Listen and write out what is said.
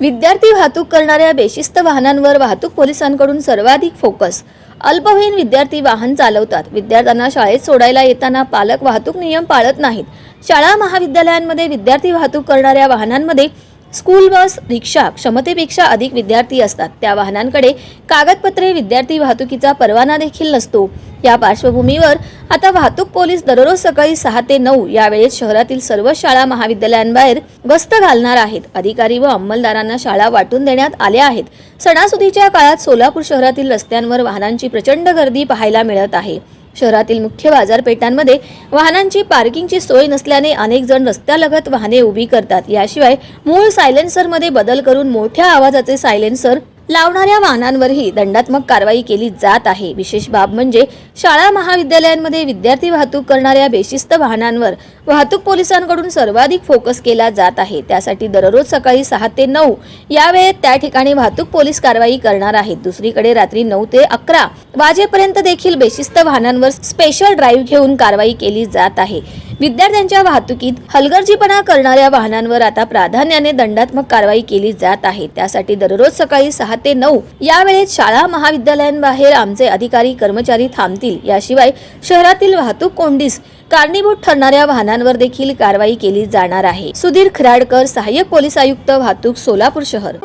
विद्यार्थी वाहतूक करणाऱ्या बेशिस्त वाहनांवर वाहतूक पोलिसांकडून सर्वाधिक फोकस. अल्पवयीन विद्यार्थी वाहन चालवतात. विद्यार्थ्यांना शाळेत सोडायला येताना पालक वाहतूक नियम पाळत नाहीत. शाळा महाविद्यालयांमध्ये विद्यार्थी वाहतूक करणाऱ्या वाहनांमध्ये स्कूल बस रिक्षा क्षमतेपेक्षा अधिक विद्यार्थी असतात. त्या वाहनांकडे कागदपत्रे विद्यार्थी वाहतुकीचा परवाना देखील नसतो. या पार्श्वभूमीवर आता वाहतूक पोलीस दररोज सकाळी सहा ते नऊ या वेळेत शहरातील सर्व शाळा महाविद्यालयांबाहेर गस्त घालणार आहेत. अधिकारी व अंमलदारांना शाळा वाटून देण्यात आल्या आहेत. सणासुदीच्या काळात सोलापूर शहरातील रस्त्यांवर वाहनांची प्रचंड गर्दी पाहायला मिळत आहे. शहरातील मुख्य बाजारपेठांमध्ये वाहनांची पार्किंगची सोय नसल्याने अनेक जण रस्त्यालगत वाहने उभी करतात. याशिवाय मूळ सायलेन्सरमध्ये बदल करून मोठ्या आवाजाचे सायलेन्सर लावणाऱ्या वाहनांवरही दंडात्मक कारवाई केली जात आहे. विशेष बाब म्हणजे शाळा महाविद्यालयांमध्ये विद्यार्थी वाहतूक करणाऱ्या बेशिस्त वाहनांवर वाहतूक पोलिसांकडून सर्वाधिक फोकस केला जात आहे. त्यासाठी दररोज सकाळी सहा ते नऊ या वेळेत त्या ठिकाणी वाहतूक पोलीस कारवाई करणार आहेत. दुसरीकडे रात्री नऊ ते अकरा वाजेपर्यंत देखील बेशिस्त वाहनांवर स्पेशल ड्राईव्ह घेऊन कारवाई केली जात आहे. विद्यार्थ्यांच्या वाहतुकीत हलगर्जीपणा करणाऱ्या वाहनांवर आता प्राधान्याने दंडात्मक कारवाई केली जात आहे. त्यासाठी दररोज सकाळी सहा ते नऊ या वेळेत शाळा महाविद्यालयांबाहेर आमचे अधिकारी कर्मचारी थांबतील. याशिवाय शहरातील वाहतूक कोंडीस कारणीभूत ठरणाऱ्या वाहनांवर देखील कारवाई केली जाणार आहे. सुधीर खराडकर सहाय्यक पोलीस आयुक्त वाहतूक सोलापूर शहर.